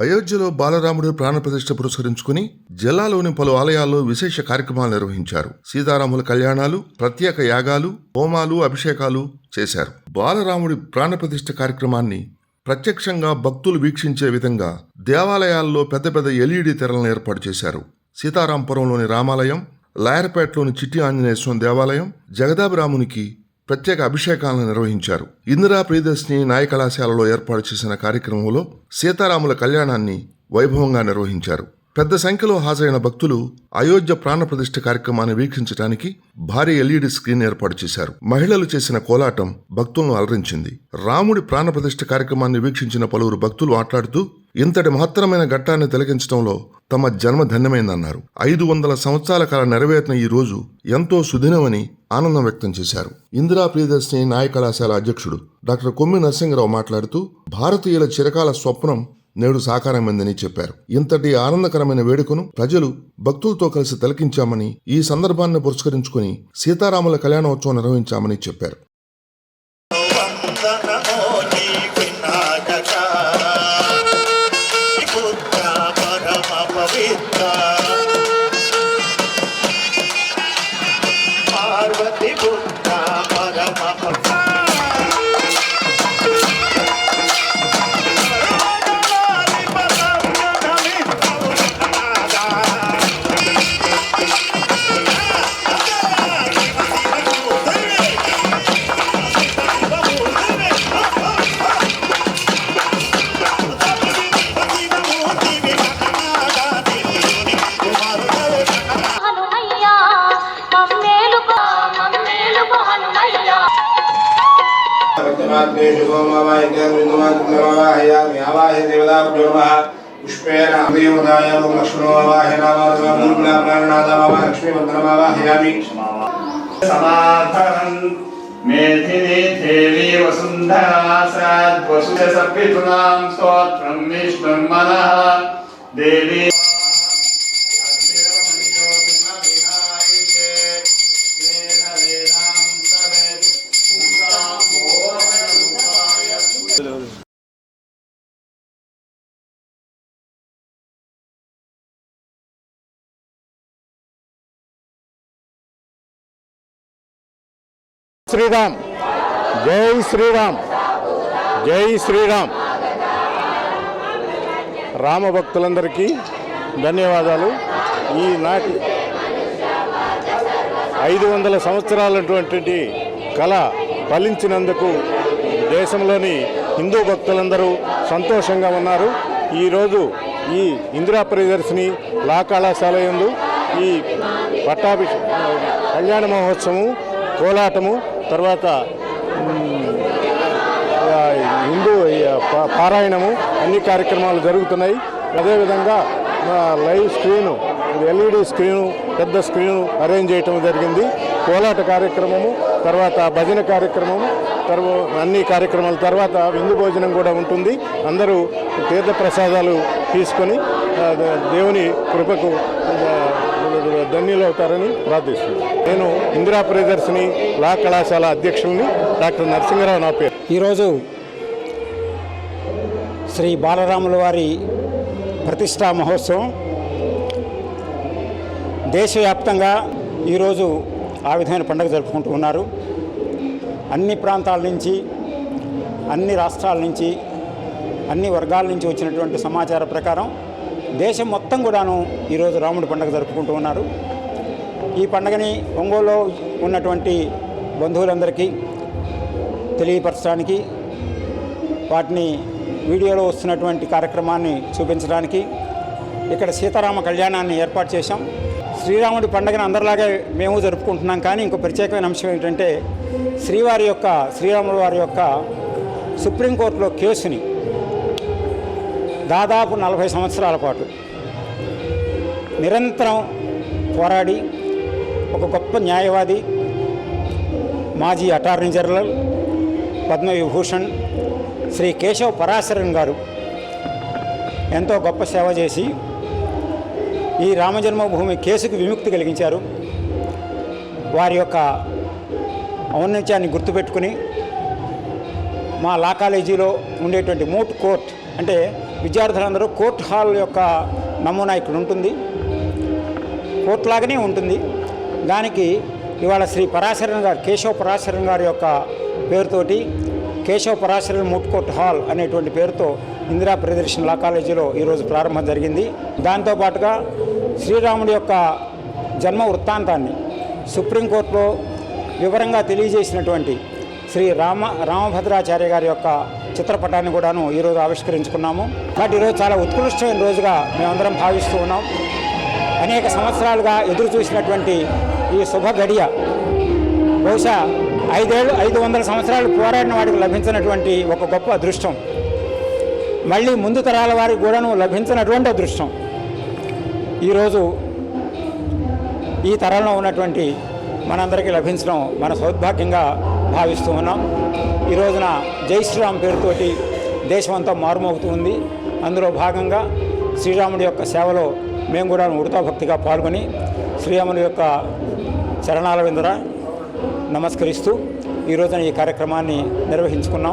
అయోధ్యలో బాలరాముడి ప్రాణప్రతిష్ఠ పురస్కరించుకుని జిల్లాలోని పలు ఆలయాల్లో విశేష కార్యక్రమాలు నిర్వహించారు. సీతారాముల కళ్యాణాలు ప్రత్యేక యాగాలు హోమాలు అభిషేకాలు చేశారు. బాలరాముడి ప్రాణప్రతిష్ఠ కార్యక్రమాన్ని ప్రత్యక్షంగా భక్తులు వీక్షించే విధంగా దేవాలయాల్లో పెద్ద పెద్ద ఎల్ఈడి తెరలను ఏర్పాటు చేశారు. సీతారాంపురంలోని రామాలయం లాయర్పేటలోని చిట్టి ఆంజనేయ స్వామి దేవాలయం జగదాభిరామునికి ప్రత్యేక అభిషేకాలను నిర్వహించారు. ఇందిరా ప్రియదర్శిని నాయ కళాశాలలో ఏర్పాటు చేసిన కార్యక్రమంలో సీతారాముల కళ్యాణాన్ని వైభవంగా నిర్వహించారు. పెద్ద సంఖ్యలో హాజరైన భక్తులు అయోధ్య ప్రాణప్రతిష్ఠ కార్యక్రమాన్ని వీక్షించడానికి భారీ ఎల్ఈడి స్క్రీన్ ఏర్పాటు చేశారు. మహిళలు చేసిన కోలాటం భక్తులను అలరించింది. రాముడి ప్రాణప్రతిష్ఠ కార్యక్రమాన్ని వీక్షించిన పలువురు భక్తులు మాట్లాడుతూ ఇంతటి మహత్తరమైన ఘట్టాన్ని తొలగించడంలో తమ జన్మ ధన్యమైందన్నారు. ఐదు వందల సంవత్సరాల కాల నెరవేరిన ఈ రోజు ఎంతో సుదినమని ఆనందం వ్యక్తం చేశారు. ఇందిరా ప్రియదర్శిని నాయ కళాశాల అధ్యక్షుడు డాక్టర్ కొమ్మి నరసింహరావు మాట్లాడుతూ భారతీయుల చిరకాల స్వప్నం నేడు సాకారమైందని చెప్పారు. ఇంతటి ఆనందకరమైన వేడుకను ప్రజలు భక్తులతో కలిసి తలకించామని ఈ సందర్భాన్ని పురస్కరించుకుని సీతారాముల కళ్యాణోత్సవం నిర్వహించామని చెప్పారు. భక్తమాత్మేషు సోమవాహిత్యామి ఆవాహ్య దేవతాభ్యో నమః పుష్పేణ అభయముదాయ ఓం లక్ష్మణో ప్రాణనాథమావ మేధిని దేవి స్తోత్రం దేవి శ్రీరామ్. జై శ్రీరామ్. జై శ్రీరామ్. రామ భక్తులందరికీ ధన్యవాదాలు ఈనాటి ఐదు వందల సంవత్సరాలటువంటి కళ ఫలించినందుకు దేశంలోని హిందూ భక్తులందరూ సంతోషంగా ఉన్నారు. ఈరోజు ఈ ఇందిరా ప్రియదర్శిని లా కళాశాల యందు ఈ పట్టాభి కళ్యాణ మహోత్సవం కోలాటము తర్వాత హిందూ పారాయణము అన్ని కార్యక్రమాలు జరుగుతున్నాయి. అదేవిధంగా లైవ్ స్క్రీను ఎల్ఈడి స్క్రీను పెద్ద స్క్రీను అరేంజ్ చేయటం జరిగింది. కోలాట కార్యక్రమము తర్వాత భజన కార్యక్రమము తర్వా అన్ని కార్యక్రమాల తర్వాత విందు భోజనం కూడా ఉంటుంది. అందరూ తీర్థ ప్రసాదాలు తీసుకొని దేవుని కృపకు ధన్యులు అవుతారని ప్రార్థిస్తున్నాను. నేను ఇందిరా ప్రియదర్శిని లా కళాశాల అధ్యక్షుల్ని డాక్టర్ నరసింహరావు నా పేరు. ఈరోజు శ్రీ బాలరాముల వారి ప్రతిష్టా మహోత్సవం. దేశవ్యాప్తంగా ఈరోజు ఆ విధమైన పండుగ జరుపుకుంటూ ఉన్నారు. అన్ని ప్రాంతాల నుంచి అన్ని రాష్ట్రాల నుంచి అన్ని వర్గాల నుంచి వచ్చినటువంటి సమాచారం ప్రకారం దేశం మొత్తం కూడాను ఈరోజు రాముడి పండుగ జరుపుకుంటూ ఉన్నారు. ఈ పండుగని ఒంగోలులో ఉన్నటువంటి బంధువులందరికీ తెలియపరచడానికి వాటిని వీడియోలో వస్తున్నటువంటి కార్యక్రమాన్ని చూపించడానికి ఇక్కడ సీతారామ కళ్యాణాన్ని ఏర్పాటు చేశాం. శ్రీరాముడి పండుగను అందరిలాగే మేము జరుపుకుంటున్నాం. కానీ ఇంకో ప్రత్యేకమైన అంశం ఏంటంటే శ్రీవారి యొక్క శ్రీరాముల వారి యొక్క సుప్రీంకోర్టులో కేసుని దాదాపు నలభై సంవత్సరాల పాటు నిరంతరం పోరాడి ఒక గొప్ప న్యాయవాది మాజీ అటార్నీ జనరల్ పద్మవిభూషణ్ శ్రీ కేశవ్ పరాశరన్ గారు ఎంతో గొప్ప సేవ చేసి ఈ రామజన్మభూమి కేసుకు విముక్తి కలిగించారు. వారి యొక్క ఔన్నత్యాన్ని గుర్తుపెట్టుకుని మా లా కాలేజీలో ఉండేటువంటి మూట్ కోర్ట్ అంటే విద్యార్థులందరూ కోర్ట్ హాల్ యొక్క నమూనా ఇక్కడ ఉంటుంది. కోర్ట్ లాగానే ఉంటుంది. దానికి ఇవాళ శ్రీ పరాశరన్ గారు కేశవ పరాశరన్ గారి యొక్క పేరుతోటి Keshava Parasaran moot court hall అనేటువంటి పేరుతో ఇందిరా ప్రియదర్శన్ లా కాలేజీలో ఈరోజు ప్రారంభం జరిగింది. దాంతోపాటుగా శ్రీరాముడి యొక్క జన్మ వృత్తాంతాన్ని సుప్రీంకోర్టులో వివరంగా తెలియజేసినటువంటి శ్రీ రామ రామభద్రాచార్య గారి యొక్క చిత్రపటాన్ని కూడాను ఈరోజు ఆవిష్కరించుకున్నాము. కాబట్టి ఈరోజు చాలా ఉత్కృష్టమైన రోజుగా మేమందరం భావిస్తూ ఉన్నాం. అనేక సంవత్సరాలుగా ఎదురు చూసినటువంటి ఈ శుభ గడియ బహుశా ఐదేళ్ళు ఐదు వందల సంవత్సరాలు పోరాడిన వాడికి లభించినటువంటి ఒక గొప్ప అదృష్టం. మళ్ళీ ముందు తరాల వారికి కూడాను లభించినటువంటి అదృష్టం. ఈరోజు ఈ తరంలో ఉన్నటువంటి మనందరికీ లభించడం మన సౌభాగ్యంగా భావిస్తూ ఉన్నాం. ఈ రోజున జై శ్రీరామ్ పేరుతోటి దేశమంతా మారుమోగుతూ ఉంది. అందులో భాగంగా శ్రీరాముడి యొక్క సేవలో మేము కూడా ఉడతా భక్తిగా పాల్గొని శ్రీరాముడి యొక్క చరణాల విందర నమస్కరిస్తూ ఈరోజున ఈ కార్యక్రమాన్ని నిర్వహించుకున్నాం.